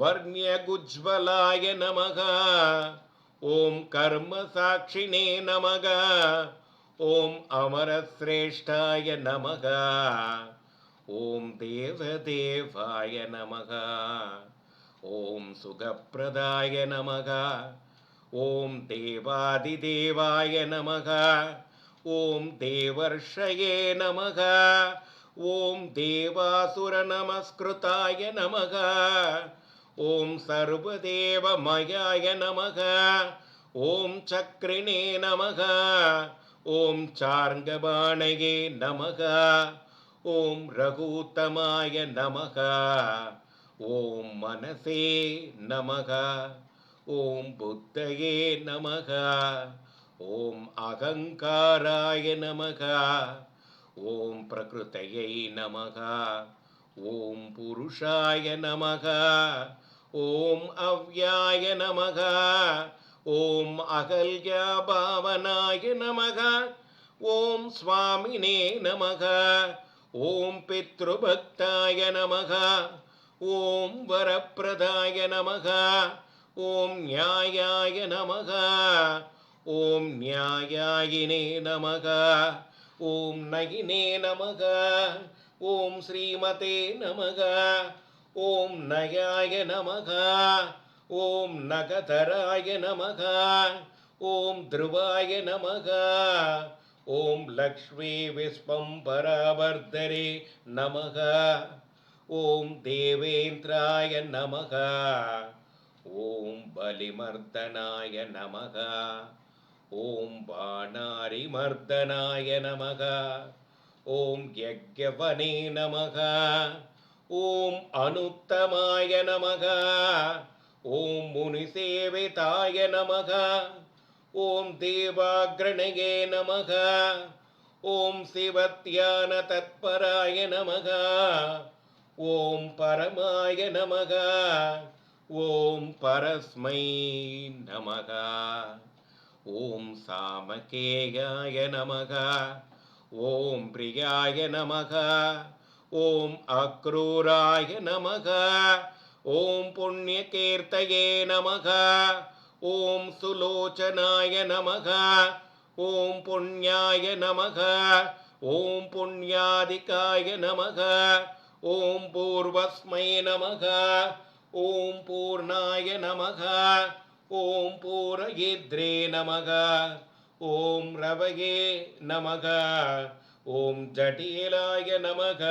வர்ணியகுஜ்வலாய நமக. ஓம் கர்ம சாட்சினே நமக. ஓம் அமரஸ்ரேஷ்டாய நமக. ஓம் தேவதேவாய நமக. ஓம் சுகப்பிரதாய நமக. ஓம் தேவாதிதேவாய நமக. ஓம் தேவர்ஷயே நமக. ஓம் தேவாசுர நமஸ்கிருதாய நமக. ஓம் சர்வதேவமயாய நமக. ஓம் சக்ரிணே நமக. ஓம் சார்ங்கபாணையே நமக. ஓம் ரகுத்தமாய நமக. ஓம் மனசே நமக. ஓம் புத்தையே நமக. ஓம் அகங்காராய நமக. ஓம் பிரகிருத்தையை நமக. ஓம் புருஷாய நமக. ஓம் அவ்யாய நமக. ஓம் அகல்யா பாவனாய நமக. ஓம் சுவாமினே நமக. ஓம் பித்ருபக்தாய நமக. ஓம் வரப்பிரதாய நமக. ஓம் நியாயாய நமக. ஓம் நியாயாயினே நமக. ஓம் நகினே நமக. ஓம் ஸ்ரீமதே நமக. ஓம் நயாய நமக. ஓம் நகதராய நமக. ஓம் த்ருவாய நமக. ஓம் லக்ஷ்மி விஸ்வம் பராவர்த்தரே நமக. ஓம் தேவேந்திராய நமக. ஓம் பலிமர்தனாய நமக. ஓம் பாணாரிமர்தனாய நமக. ஓம் யஜ்யவனே நமக. ஓம் அனுத்தமாய நமக. ஓம் முனிசேவிதாய நமக. ஓம் தேவாகிரணயே நமக. ஓம் சிவத்தியான தத்பராய நமக. ஓம் பரமாய நமக. ஓம் பரஸ்மை நமக. ஓம் சாமகேயாய நமக. ஓம் பிரியாய நமக. ஓம் அக்ரூராய நமக. ஓம் புண்ணியகீர்த்தயே நமக. ஓம் சுலோச்சனாய நமக. ஓம் புண்ணியாய நமக. ஓம் புண்ணியாதிகாய நமக. ஓம் பூர்வஸ்மை நமக. ஓம் பூர்ணாய நமக. ஓம் பூரயித்ரே நமக. ஓம் ரவயே நமக. ஓம் ஜடியிலாய நமக.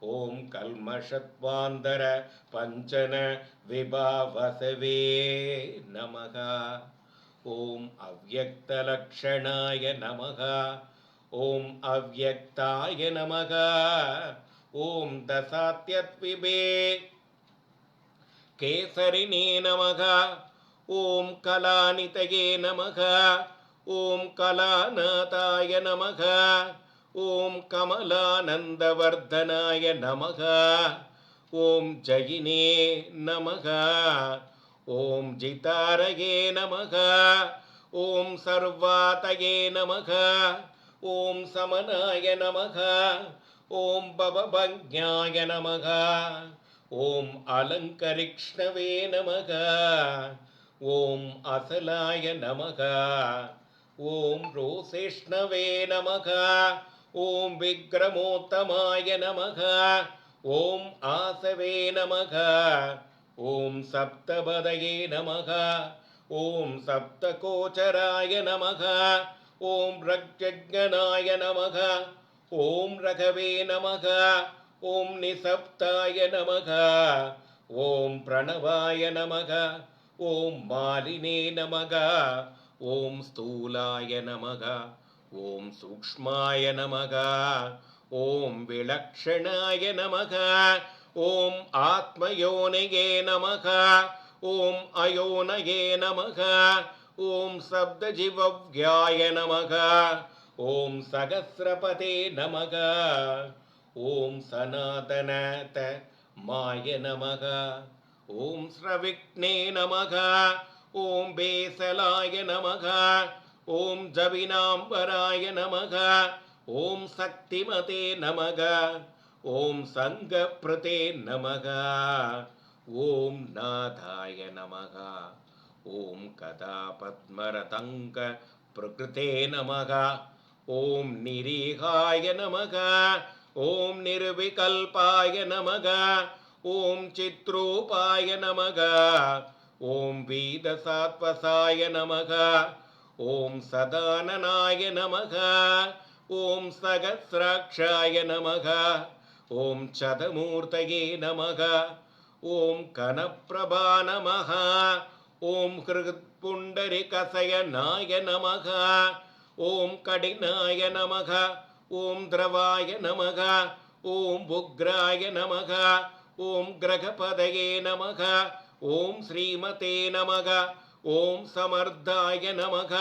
ஓம் கல்மஷத்வாந்தர பஞ்சன விபாவசவே நமக. ஓம் அவ்வக்தலக்ஷணாய நமக. ஓம் அவ்வக்தாய நமக. ஓம் தசாத்தியத்விபே கேசரினே நமக. ஓம் கலாநிதயே நமக. ஓம் கலாநாதாய நமக. ஓம் கமலானந்தவர்தனாய நமகா. ஓம் ஜயினே நமகா. ஓம் ஜிதாரகே நமகா. ஓம் சர்வாதயே நமகா. ஓம் சமனாய நமகா. ஓம் பவபஞ்ஞாய நமகா. ஓம் அலங்கரிக்ஷ்ணவே நமகா. ஓம் அசலாய நமகா. ஓம் ரோசேஷ்ணவே நமகா. ஓம் விக்ரமோத்தமாய நமக. ஓம் ஆசவே நமக. ஓம் சப்தபதயே நமக. ஓம் சப்தகோச்சராய நமக. ஓம் ரக்ஜகனாய நமக. ஓம் ரகவே நமக. ஓம் நிசப்தாய நமக. ஓம் பிரணவாய நமக. ஓம் மாலினே நமக. ஓம் ஸ்தூலாய நமக. ஓம் சூக்மாய நமகா ஓம் விலக்ஷணாய நமகா ஓம் ஆத்மயோனயே நமகா ஓம் அயோனயே நமகா ஓம் சப்தஜிவ்யாய நமகா ஓம் சகசிரபதே நமகா ஓம் சனாதனத மாய நமகா ஓம் ஸ்ரவிக்னே நமகா ஓம் பேசலாய நமகா ஓம் ஜபினாம்பராய நமக ஓம் சக்திமதே நமக ஓம் சங்க பிரதே நமக ஓம் நாதாய நமக ஓம் கதா பத்மரதங்க பிரகிருதே நமக ஓம் நிரீகாய நமக ஓம் நிருவிகல்பாய நமக ஓம் சித்ரூபாய நமக ஓம் வீதசாத்வசாய நமக ஓம் சதானனாய நமக ஓம் சகசிராட்சாய நமக ஓம் சதமூர்த்தகே நமக ஓம் கனப்பிரபா நமக ஓம் ஹிருத் புண்டரிகசயனாய நமக ஓம் கடினாய நமக ஓம் திரவாய நமக ஓம் உக்ராய நமக ஓம் கிரகபதயே நமக ஓம் ஸ்ரீமதே நமக ஓம் சமர்த்தாய நமக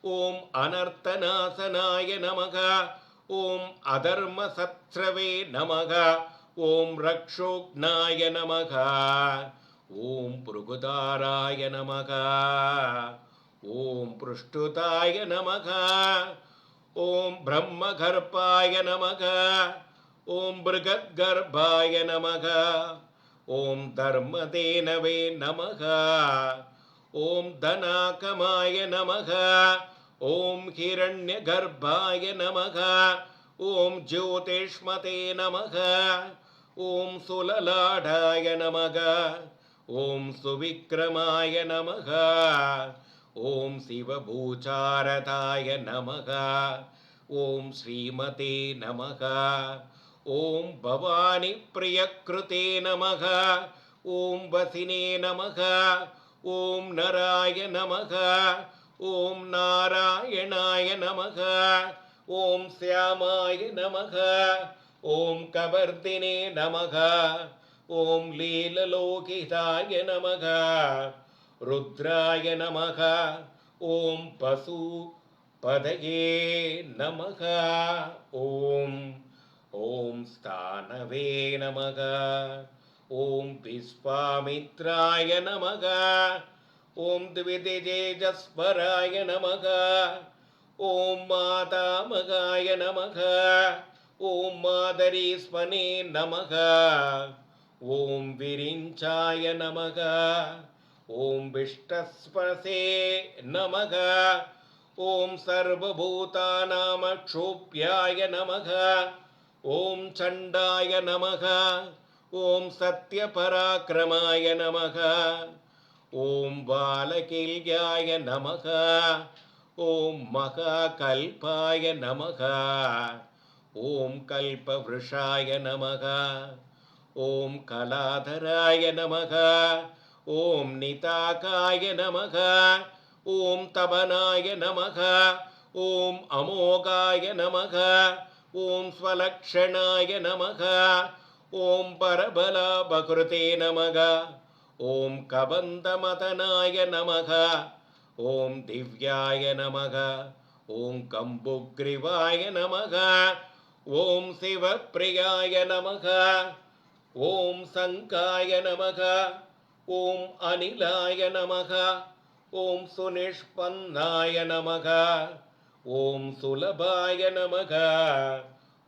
ஓம் அனர்த்தநாசனாய நமக ஓம் அதர்ம சத்ரவே நமக ஓம் ரக்ஷோக்னாய நமக ஓம் புருகுதாராய நமக ஓம் புருஷ்டுதாய நமக ஓம் பிரம்மகர்பாய நமக ஓம் பிருகத்கர்பாய நமக ஓம் தர்மதேனவே நமக. ॐ धनाकमाय नमः। ॐ हिरण्यगर्भाय नमः। ॐ ज्योतिष्मते नमः। ॐ सुललाढाय नमः। ॐ सुविक्रमाय नमः। ॐ शिवभूचारदाय नमः। ॐ श्रीमते नमः। ॐ भवानीप्रियकृते नमः। ॐ वसिने नमः। ஓம் நராய நமக. ஓம் நாராயணாய நமக. ஓம் சியாமாய நமக. ஓம் கவர்த்தினே நமக. ஓம் லீலலோகிதாய நமக. ருத்ராய நமக. ஓம் பசு பதயே நமக. ஓம் ஓம் ஸ்தானவே நமக. ஓம் விஸ்வாமித்ராய நமக. ஓம் திவிதிஜேஜஸ்வராய நமக. ஓம் மாதாமகாய நமக. ஓம் மாதரீஸ்வனே நமக. ஓம் விரிஞ்சாய நமக. ஓம் விஷ்டஸ்பரசே நமக. ஓம் சர்வபூதாநாமக்ஷோப்யாய நமக. ஓம் சண்டாய நமக. ஓம் சத்யபராக்கிரமாய நமக. ஓம் பாலகில்யாய நமக. ஓம் மகாகல்பாய நமக. ஓம் கல்பவருஷாய நமக. ஓம் கலாதராய நமக. ஓம் நிதாகாய நமக. ஓம் தபனாய நமக. ஓம் அமோகாய நமக. ஓம் ஸ்வலக்ஷணாய நமக. ஓம் பரபலாபகிருதே நமக. ஓம் கபந்தமதனாய நமக. ஓம் திவ்யாய நமக. ஓம் கம்புக்ரிவாய நமக. ஓம் சிவப்பிரியாய நமக. ஓம் சங்காய நமக. ஓம் அனிலாய நமக. ஓம் சுனிஷ்பன்னாய நமக. ஓம் சுலபாய நமக.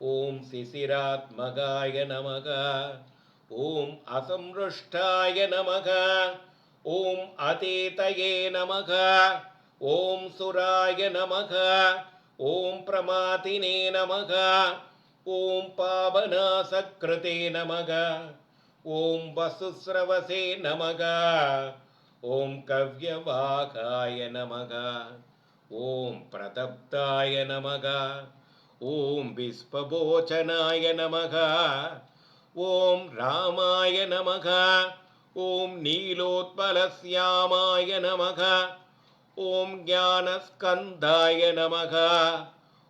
ஓம் சிசிராத்மகாய நமக. ஓம் அசம்ருஷ்டாய நமக. ஓம் அதேதயே நமக. ஓம் சுராய நமக. ஓம் பிரமாதினே நமக. ஓம் பாபநாசக்ருதே நமக. ஓம் வசுஸ்ரவசே நமக. ஓம் கவ்யவாகாய நமக. ஓம் பிரதப்தாய நமக. ஓம் விஸ்வபோச்சனாய நமகா. ஓம் ராமாய நமகா. ஓம் நீலோத்பலசியாமாய நமகா. ஓம் ஞானஸ்கந்தாய நமகா.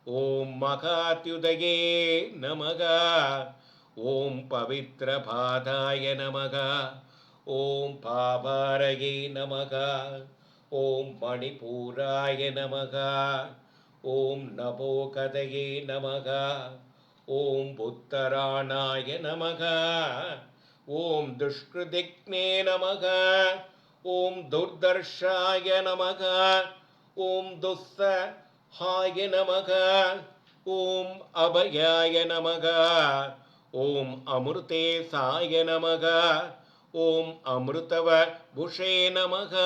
ஓம் மகாத்யுதயே நமகா. ஓம் பவித்ரபாதாய நமகா. ஓம் பாபாரயே நமகா. ஓம் மணிபூராய நமகா. ஓம் நமோ கதையே நமக. ஓம் புத்தராணாய நமக. ஓம் துஷ்கிருதிக்னே நமக. ஓம் துர்தர்ஷாய நமக. ஓம் துஸ்ஸ ஹாய நமக. ஓம் அபயாய நமக. ஓம் அமிர்தேசாய நமக. ஓம் அமிர்தவ புஷே நமக.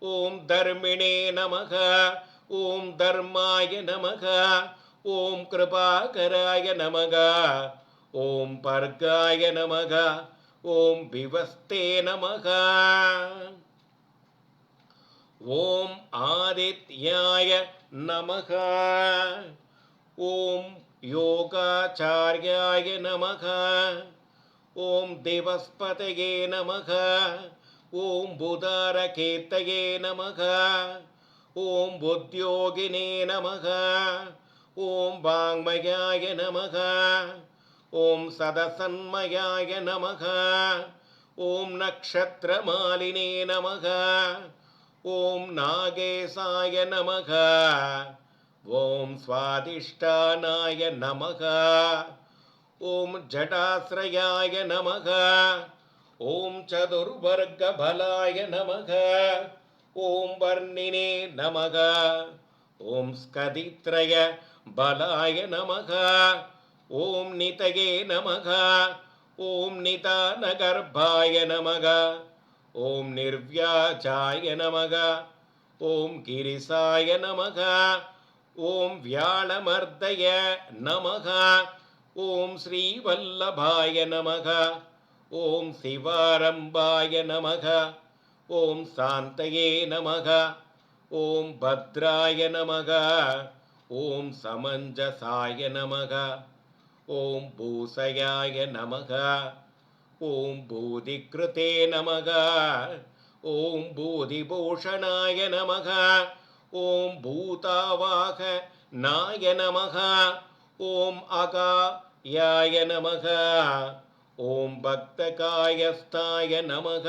ஓம் தர்மிணே நமக. ஓம் தர்மாய நமக ஓம் கிருபாகராய நமக ஓம் பர்காய நமக ஓம் விவஸ்தே நமக. ஓம் ஆதித்யாய நமக ஓம் யோகாச்சாரியாய நமக ஓம் திவஸ்பதயே நமக ஓம் புதாரகேத்தயே நமக. ஓம் புத்யோகினே நமக. ஓம் வாங்மயாய நமக. ஓம் சதசன்மயாய நமக. ஓம் நக்ஷத்திரமாலினே நமக. ஓம் நாகேசாய நமக. ஓம் சுவாதிஷ்டானாய நமக. ஓம் ஜடாசிரயாய நமக. ஓம் சதுர்வர்கபலாய நமக. ஓம் வர்ணினே நமக. ஓம் ஸ்கதித்ரய பலாய நமக. ஓம் நிதயே நமக. ஓம் நிதானகர்பாய நமக. ஓம் நிர்வியாஜாய நமக. ஓம் கிரிசாய நமக. ஓம் வியாழமர்தய நமக. ஓம் ஸ்ரீவல்லபாய நமக. ஓம் சிவாரம்பாய நமக. ஓம் சாந்தயே நமக. ஓம் பத்ராய நமக. ஓம் சமஞ்சசாய நமக. ஓம் பூசயாய நமக. ஓம் பூதிகிருத்தே நமக. ஓம் பூதிபூஷணாய நமக. ஓம் பூதாவாக நாய நமக. ஓம் அகாயாய நமக. ஓம் பக்தகாயஸ்தாய நமக.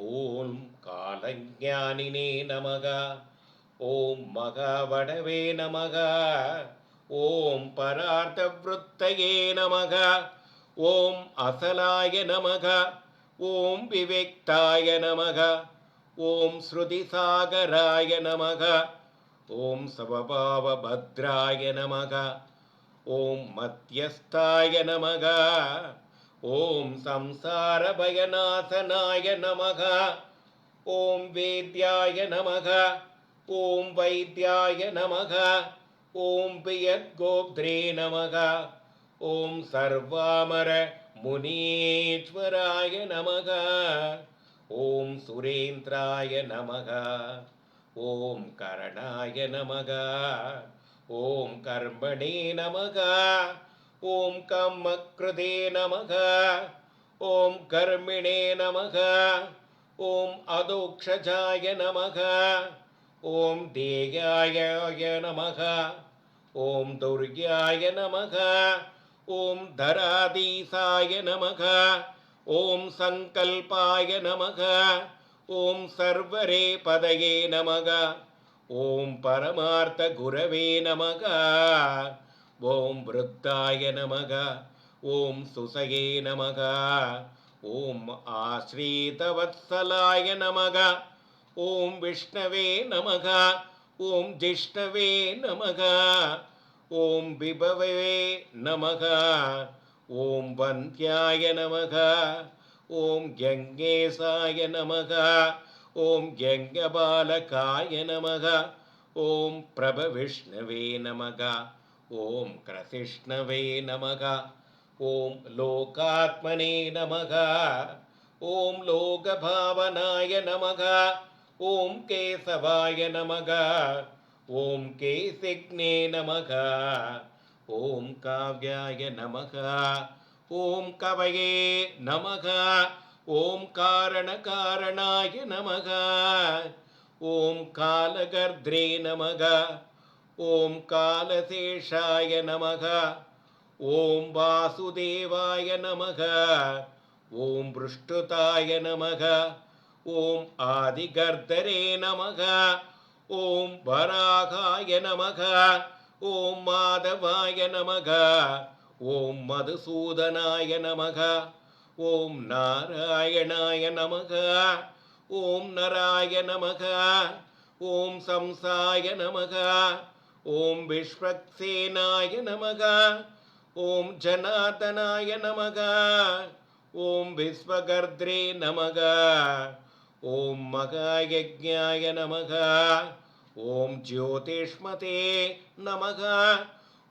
ஓம் காலஞானினே நமக. ஓம் மகாவடவே நமக. ஓம் பரார்த்த பரார்த்தவృత్తயே நமக. ஓம் அசலாய நமக. ஓம் விவேக்தாய நமக. ஓம் ஸ்ருதிசாகராய நமக. ஓம் சவபாவபத்ராய நமக. ஓம் மத்தியஸ்தாய நமக. ஓம் சம்சார பயநாசனாய நமக. ஓம் வேத்யாய நமக. ஓம் வைத்தியாய நமக. ஓம் பியத்கோப்திரே நமக. ஓம் சர்வாமர முனீஸ்வராய நமக. ஓம் சுரேந்திராய நமக. ஓம் கரணாய நமக. ஓம் கர்மணே நமக. ஓம் கம்மக்ருதே நமக. ஓம் கர்மிணே நமக. ஓம் அதோக்ஷஜாய நமக. ஓம் தேயாய நமக. ஓம் துர்யாய நமக. ஓம் தராதீசாய நமக. ஓம் சங்கல்பாய நமக. ஓம் சர்வரே பதயே நமக. ஓம் பரமார்த்த குரவே நமக. ஓம் விருத்தாய நமக ஓம் சுசகே நமக ஓம் ஆஸ்ரீதவத்சலாய நமக ஓம் விஷ்ணவே நமக ஓம் ஜிஷ்ணவே நமக ஓம் விபவே நமக ஓம் வந்தியாய நமக ஓம் கங்கேசாய நமக ஓம் கங்கபாலகாய நமக ஓம் பிரபவிஷ்ணவே நமக. ஓம் கிரசிஷ்ணவே நமக ஓம் லோகாத்மனே நமக ஓம் லோகபாவனாய நமக ஓம் கேசவாய நமக ஓம் கேசிக்னே நமக ஓம் காவ்யாய நமக ஓம் கவயே நமக ஓம் காரணகாரணாய நமக ஓம் காலகர்த்ரே நமக ஓம் காலசேஷாய நமக. ஓம் வாசுதேவாய நமக. ஓம் பிருஷ்டுதாய நமக. ஓம் ஆதிகர்தரே நமக. ஓம் வராகாய நமக. ஓம் மாதவாய நமக. ஓம் மதுசூதனாய நமக. ஓம் நாராயணாய நமக. ஓம் நராய நமக. ஓம் சம்சாய நமக. ஓம் விஸ்வக்சேனாய நமகா ஓம் ஜனாதனாய நமகா ஓம் விஸ்வகர்த்ரே நமகா ஓம் மகாயஜாய நமகா ஓம் ஜோதிஷ்மதே நமகா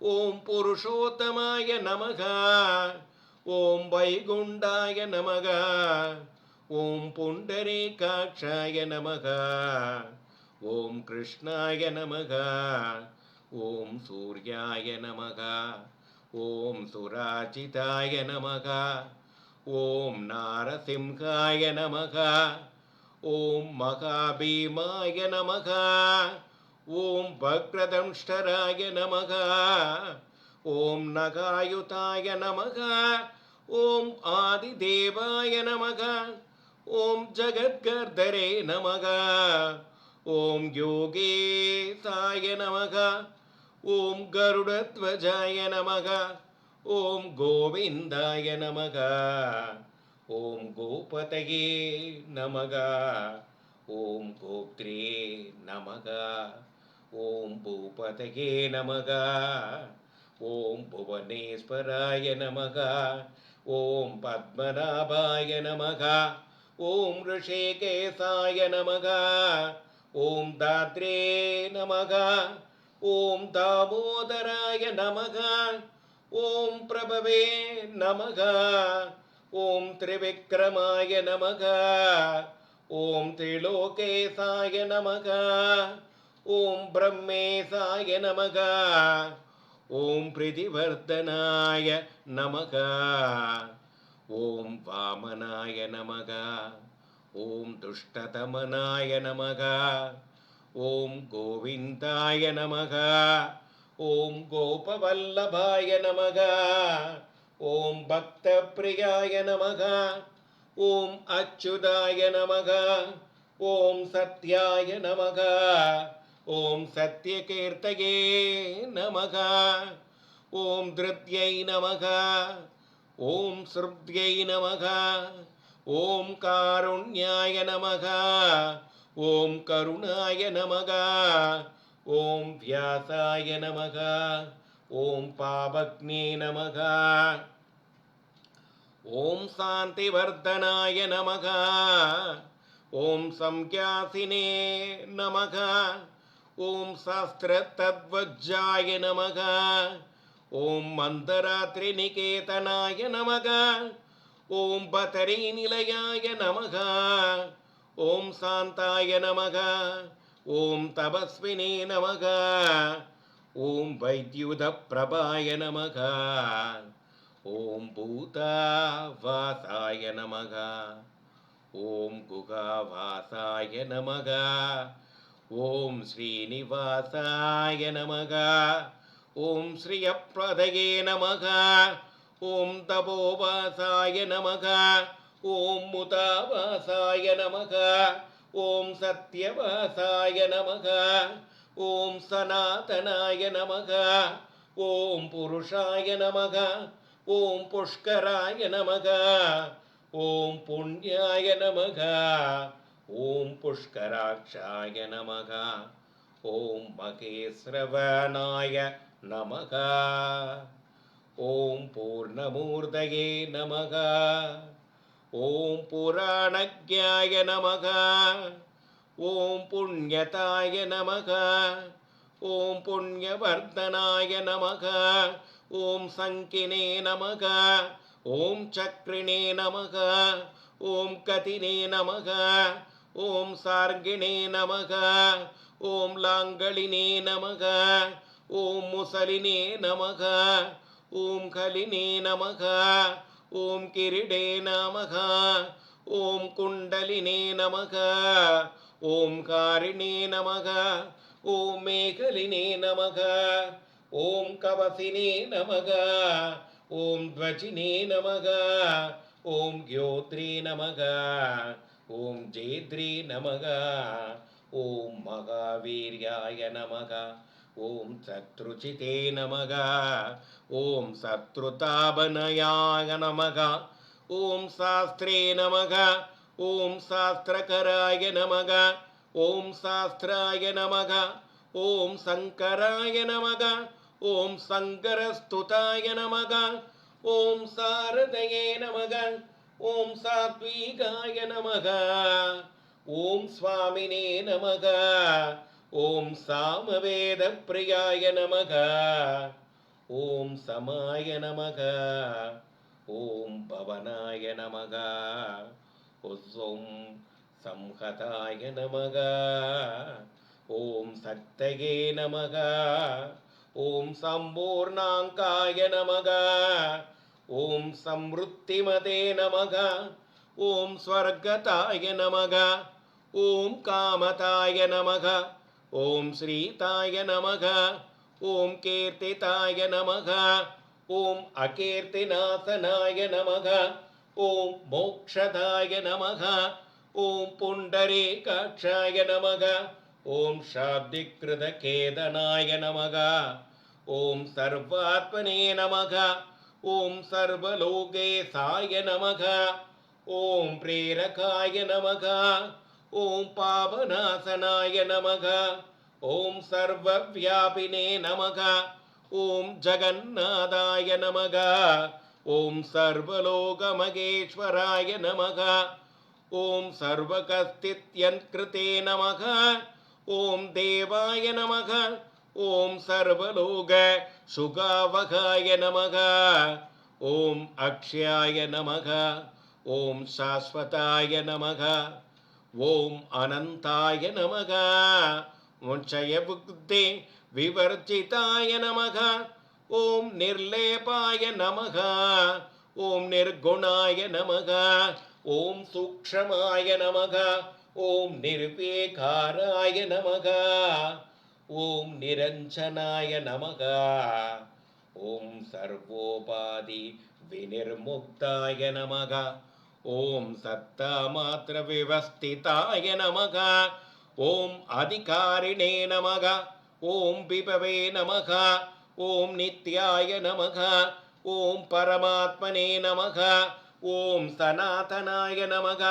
ஓம் புருஷோத்தமாய நமகா ஓம் வைகுண்டாய நமகா ஓம் புண்டரேகாட்சாய நமகா ஓம் கிருஷ்ணாய நமகா. ஓம் சூர்யாய நமகா ஓம் சுராஜிதாய நமகா ஓம் நாரசிம்ஹாய நமகா ஓம் மகாபீமாய நமகா ஓம் வக்ரதம்ஷ்டராய நமகா ஓம் நகாயுதாய நமகா ஓம் ஆதிதேவாய நமகா ஓம் ஜகத்கர்தரே நமகா ஓம் யோகேசாய நமகா ஓம் கருடத்வஜாய நமக. ஓம் கோவிந்தாய நமக. ஓம் கோபதையே நமக. ஓம் கோப்திரே நமக. ஓம் பூபதையே நமக. ஓம் புவனேஸ்வராய நமக. ஓம் பத்மநாபாய நமக. ஓம் ரிஷிகேசாய நமக. ஓம் தாத்ரே நமக. ஓம் தாமோதராய நமக. ஓம் பிரபவே நமக. ஓம் திரிவிக்ரமாய நமக. ஓம் திரிலோகேசாய நமக. ஓம் பிரம்மேசாய நமக. ஓம் பிரிதிவர்தனாய நமக. ஓம் வாமனாய நமக. ஓம் துஷ்டதமனாய நமக. ஓம் கோவிந்தாய நமக. ஓம் கோபவல்லபாய நமக. ஓம் பக்த பிரியாய நமக. ஓம் அச்சுதாய நமக. ஓம் சத்யாய நமக. ஓம் சத்யகீர்த்தையே நமக. ஓம் திருத்யை நமக. ஓம் ஸ்ருத்யை நமக. ஓம் காருண்யாய நமக. ஓம் கருணாய நமகா. ஓம் வியாசாய நமகா. ஓம் பாபக்னே நமகா. ஓம் சாந்திவர்தனாய நமக. ஓம் சம்யாசினே நமக. ஓம் சாஸ்திரதத்வஜாய நமக. ஓம் மந்தராத்திரி நிகேதனாய நமக. ஓம் பதரீநிலையாய நமக. ஓம் சாந்தாய நமக ஓம் தபஸ்வினே நமக ஓம் வைத்யுத பிரபாய நமக ஓம் பூதாவாசாய நமக ஓம் குகாவாசாய நமக ஓம் ஸ்ரீனிவாசாய நமக ஓம் ஸ்ரீயப்ரதயே நமக ஓம் தபோபாசாய நமக ஓம் முதாவாசாய நமக. ஓம் சத்யவாசாய நமக. ஓம் சனாதனாய நமக. ஓம் புருஷாய நமக. ஓம் புஷ்கராய நமக. ஓம் புண்ணியாய நமக. ஓம் புஷ்கராட்சாய நமக. ஓம் மகேஸ்ரவனாய நமக. ஓம் பூர்ணமூர்தயே நமக. ஓம் புராணக்யாய நமக. ஓம் புண்ணியதாய நமக. ஓம் புண்ணியவர்தனாய நமக. ஓம் சங்கினே நமக. ஓம் சக்ரிணே நமக. ஓம் கதினே நமக. ஓம் சார்கிணே நமக. ஓம் லாங்களினே நமக. ஓம் முசலினே நமக. ஓம் கலினே நமக. ஓம் கிரிடே நமக ஓம் குண்டலினே நமக ஓம் காரிணே நமக ஓம் மேகலினே நமக ஓம் கவசினே நமக ஓம் துவஜினே நமக ஓம் யோத்ரே நமக ஓம் ஜேத்ரே நமக ஓம் மகாவீர்யாய நமக. ஓம் சத்ருச்சிதே நமக. ஓம் சத்ருதாபனயாய நமக. ஓம் சாஸ்திரே நமக. ஓம் சாஸ்திரகராய நமக. ஓம் சாஸ்திராய நமக. ஓம் சங்கராய நமக. ஓம் சங்கரஸ்துதாய நமக. ஓம் சாரதயே நமக. ஓம் சாத்வீகாய நமக. ஓம் சுவாமினே நமக. ஓம் சாமவேத பிரியாய நமக. ஓம் சமாய நமக. ஓம் பவனாய நமக. ஓம் சம்ஹதாய நமக. ஓம் சக்தகே நமக. ஓம் சம்பூர்ணாங்காய நமக. ஓம் சம்ருத்திமதே நமக. ஓம் ஸ்வர்கதாய நமக. ஓம் காமதாய நமக. ஓம் ஸ்ரீ தாய நமக. ஓம் கீர்த்தி தாய நமக. ஓம் அகீர்த்தி நாசனாய நமக. ஓம் மோக்ஷதாய நமக. ஓம் புண்டரே காட்சாய நமக. ஓம் சாப்திகிருத கேதனாய நமக. ஓம் சர்வாத்மனே நமக. ஓம் சர்வலோகே சாய நமக. ஓம் பிரேரகாய நமக. ஓம் பாவநாசனாய நமக. ஓம் சர்வவியாபினே நமக. ஓம் ஜகநாதாய நமக. ஓம் சர்வலோக மகேஸ்வராய நமக. ஓம் சர்வகஸ்தித்யன்கிருதே நமக. ஓம் தேவாய நமக. ஓம் சர்வலோக சுகாவகாய நமக. ஓம் அக்ஷயாய நமக. ஓம் சாஸ்வதாய நமக. ஓம் அனந்தாய நமக. முன்ஷயபுக்தே விவர்ச்சிதாய நமக. ஓம் நிர்லேபாய நமக. ஓம் நிர்குணாய நமக. ஓம் சூக்ஷமாய நமக. ஓம் நிர்வேகாராய நமக. ஓம் நிரஞ்சனாய நமக. ஓம் சர்வோபாதி வினிர்முக்தாய நமக. ॐ सत्तामात्रव्यवस्थिताय नमः ॐ अधिकारिणे नमः ॐ विभवे नमः ॐ नित्याय नमः ॐ परमात्मने नमः ॐ सनातनाय नमः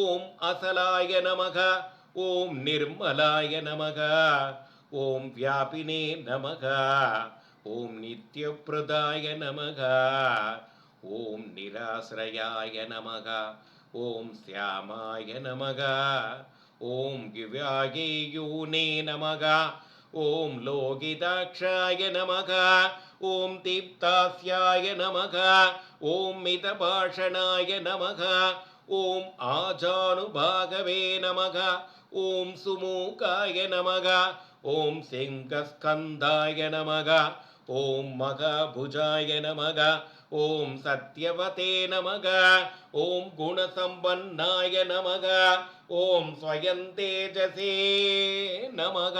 ॐ असलाय नमः ॐ निर्मलाय नमः ॐ व्यापिने नमः ॐ नित्यप्रदाय नमः ஓம் நிராசிரயாய நமக ஓம் சியாமாய நமக ஓம் கிவ்யாயேயூனே நமக ஓம் லோகிதாட்சாய நமக ஓம் தீப்தாஸ்யாய நமக ஓம் மிதபாஷணாய நமக ஓம் ஆஜானுபாகவே நமக ஓம் சுமூகாய நமக ஓம் சிங்கஸ்கந்தாய நமக ஓம் மகபுஜாய நமக ஓம் சத்யவதே நமக. ஓம் குணசம்பன்னாய நமக. ஓம் ஸ்வயந்தேஜசே நமக.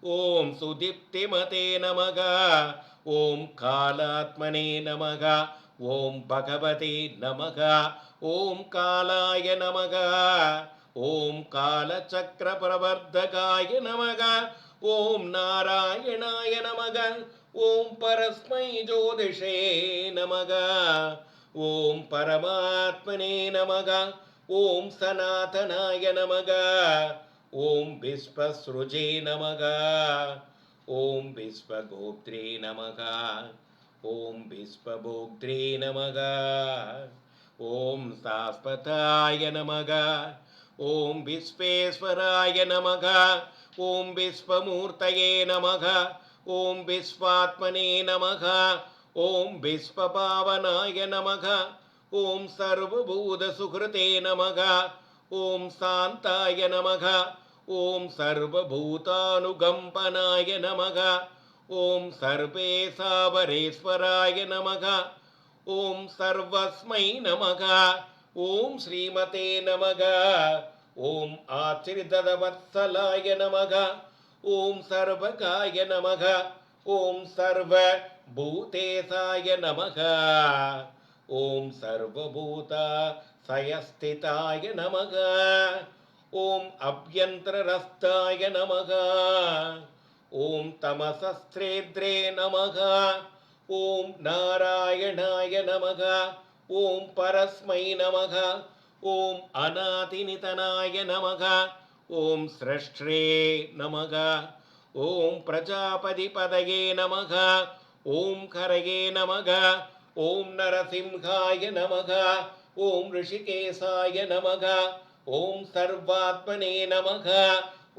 ஓம் சுதிப்திமதே நமக. ஓம் காலாத்மனே நமக. ஓம் பகவதே நமக. ஓம் காலாய நமக. ஓம் காலச்சக்கர பிரவர்த்தகாய நமக. ஓம் நாராயணாய நமக. ॐ परस्मै ज्योतिषे नमः। ॐ परमात्मने नमः। ॐ सनातनाय नमः। ॐ विश्वसृजे नमः। ॐ विश्वगोत्रे नमः। ॐ विश्वभोक्त्रे नमः। ॐ शाश्वताय नमः। ॐ विश्वेश्वराय नमः। ॐ विश्वमूर्तये नमः। ॐ विश्वात्मने नमः। ॐ विश्वपावनाय नमः। ॐ सर्वभूतसुहृते नमः। ॐ शान्ताय नमः। ॐ सर्वभूतानुकम्पनाय नमः। ॐ सर्वेशावरेश्वराय नमः। ॐ सर्वस्मै नमः। ॐ श्रीमते नमः। ॐ आश्रितवत्सलाय नमः। ஓம் சர்வகாய நமக. ஓம் சர்வ பூதேசாய நமக. ஓம் சர்வபூதா சயஸ்திதாய நமக. ஓம் அபியந்தரஸ்தாய நமக. ஓம் தமசஸ்திரேத்ரே நமக. ஓம் நாராயணாய நமக. ஓம் பரஸ்மை நமக. ஓம் அநாதினிதனாய நமக. ஓம் ஸ்ரஷ்ட்ரே நமக ஓம் பிரஜாபதிபதயே நமக ஓம் கரயே நமக ஓம் நரசிம்ஹாய நமக ஓம் ரிஷிகேசாய நமக ஓம் சர்வாத்மனே நமக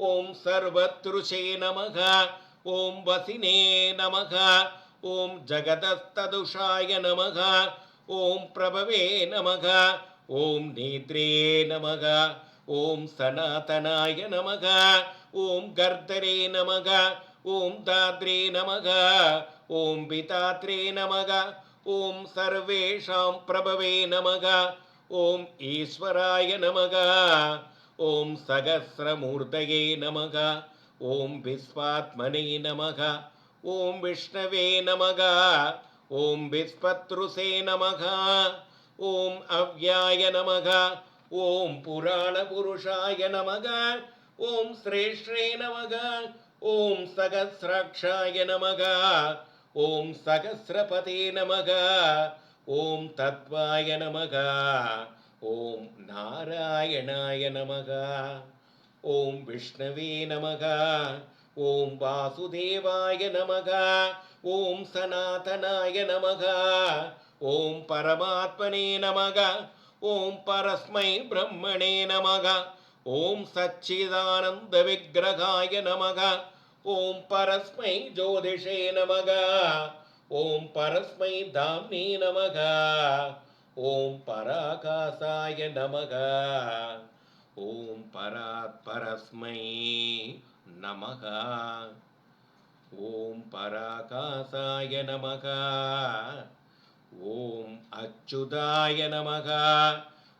ஓம் சர்வத்ருஷே நமக ஓம் வசினே நமக ஓம் ஜகதஸ்ததுஷாய நமக ஓம் பிரபவே நமக ஓம் நேத்ரே நமக ஓம் சனாதனாய நமக ஓம் கர்த்தரே நமக ஓம் தாத்ரே நமக ஓம் பிதாத்ரே நமக ஓம் சர்வேஷாம் பிரபவே நமக ஓம் ஈஸ்வராய நமக ஓம் சகசிரமூர்த்தயே நமக ஓம் விஸ்வாத்மனே நமக ஓம் விஷ்ணவே நமக ஓம் விஸ்பத்ருசே நமக ஓம் அவ்யாய நமக ஓம் புராண புருஷாய நமக ஓம் ஸ்ரேஷ்ரே நமக ஓம் சகசிராட்சாய நமக ஓம் சகசிரபதே நமக ஓம் தத்வாய நமக ஓம் நாராயணாய நமக ஓம் விஷ்ணவே நமக ஓம் வாசுதேவாய நமக ஓம் சனாதனாய நமக ஓம் பரமாத்மனே நமக ஓம் பரஸ்மை பிரம்மணே நமக. ஓம் சச்சிதானந்த விக்கிரகாய நமக. ஓம் பரஸ்மை ஜோதிஷே நமக. ஓம் பரஸ்மை தாம்னே நமக. ஓம் பராகாசாய நமக. ஓம் பராத் பரஸ்மை நமக. ஓம் பராகாசாய நமக. ஓம் அச்சுதாய நமகா.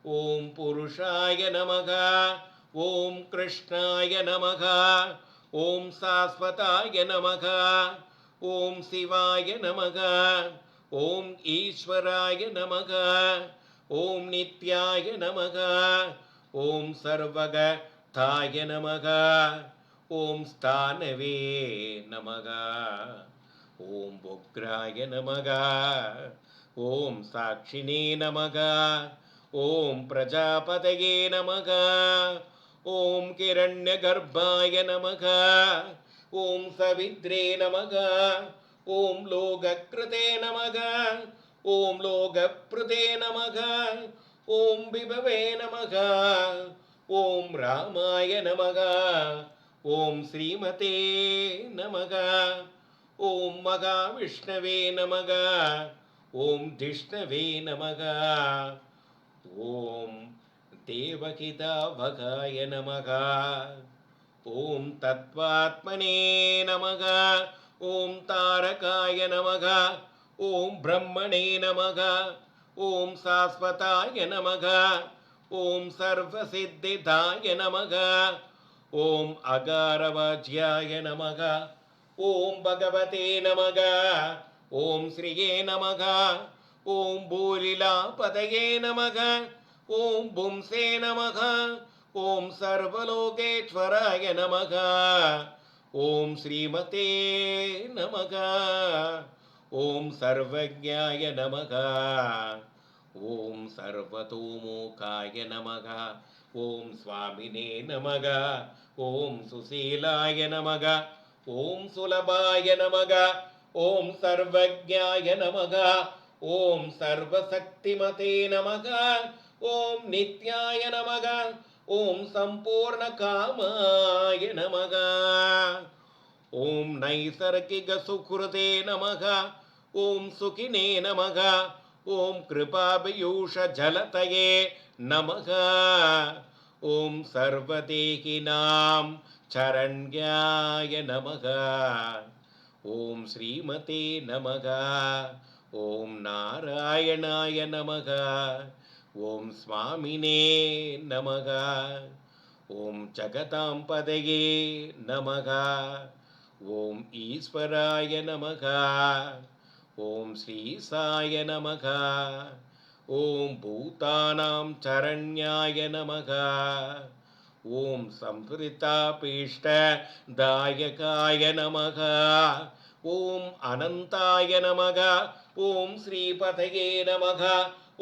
ஓம் புருஷாய நமகா. ஓம் கிருஷ்ணாய நமகா. ஓம் சாஸ்வதாய நமகா. ஓம் சிவாய நமகா. ஓம் ஈஸ்வராய நமகா. ஓம் நித்யாய நமகா. ஓம் சர்வக தாய நமகா. ஓம் ஸ்தானவே நமகா. ஓம் பொக்ராய நமகா. ఓం సాక్షిణే నమగా ఓం ప్రజాపతయే నమగా ఓం కిరణ్యగర్భాయ నమగా ఓం సవిద్రే నమగా ఓం లోకృతే నమగా ఓం లోకృతే నమగా ఓం విభవే నమగా ఓం రామాయ నమగా ఓం శ్రీమతే నమగా ఓం మగా విష్ణవే నమగా ஓம் திஷ்ணவே நமக. ஓம் தேவகிதாவகாய நமக. ஓம் தத்வாத்மனே நமக. ஓம் தாரகாய நமக. ஓம் பிரம்மணே நமக. ஓம் சாஸ்வதாய நமக. ஓம் சர்வசித்திதாய நமக. ஓம் அகாரவாஜ்யாய நமக. ஓம் பகவதே நமக. ஓம் ஸ்ரீயே நமக. ஓம் பூலிலா பதயே நமக. ஓம் பும்சே நமக. ஓம் சர்வலோகேஸ்வராய நமக. ஓம் ஸ்ரீமதே நமக. ஓம் சர்வஜாய நமக. ஓம் சர்வதோமோகாய நமக. ஓம் சுவாமினே நமக. ஓம் சுசீலாய நமக. ஓம் சுலபாய நமக. ஓம் சர்வஜாய நமக ஓம் சர்வசக்திமதே நமக ஓம் நித்யாய நமக ஓம் சம்பூர்ண காமாய நமக. ஓம் நைசர்கிக சுகிருதே நமக ஓம் சுகினே நமக ஓம் கிருபாபியூஷ ஜலதயே நமக. ஓம் சர்வதேகினாம் சரண்யாய நமக. ஓம் ஸ்ரீமதே நமகா. ஓம் நாராயணாய நமகா. ஓம் சுவாமினே நமகா. ஓம் ஜகதாம்பதையே நமகா. ஓம் ஈஸ்வராய நமகா. ஓம் ஸ்ரீசாய நமகா. ஓம் பூதானாம் சரண்யாய நமகா. ஓம் சம்ஸ்கிருதாபீஷ்ட தாயகாய நமகா. ॐ अनन्ताय नमः ॐ श्रीपतये नमः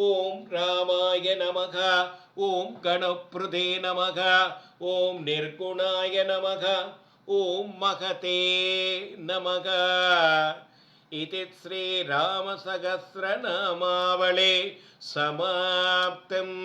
ॐ रामाय नमः ॐ गणप्रदे नमः ॐ निर्गुणाय नमः ॐ महते नमः इति श्रीरामसहस्रनामावळे समाप्तम्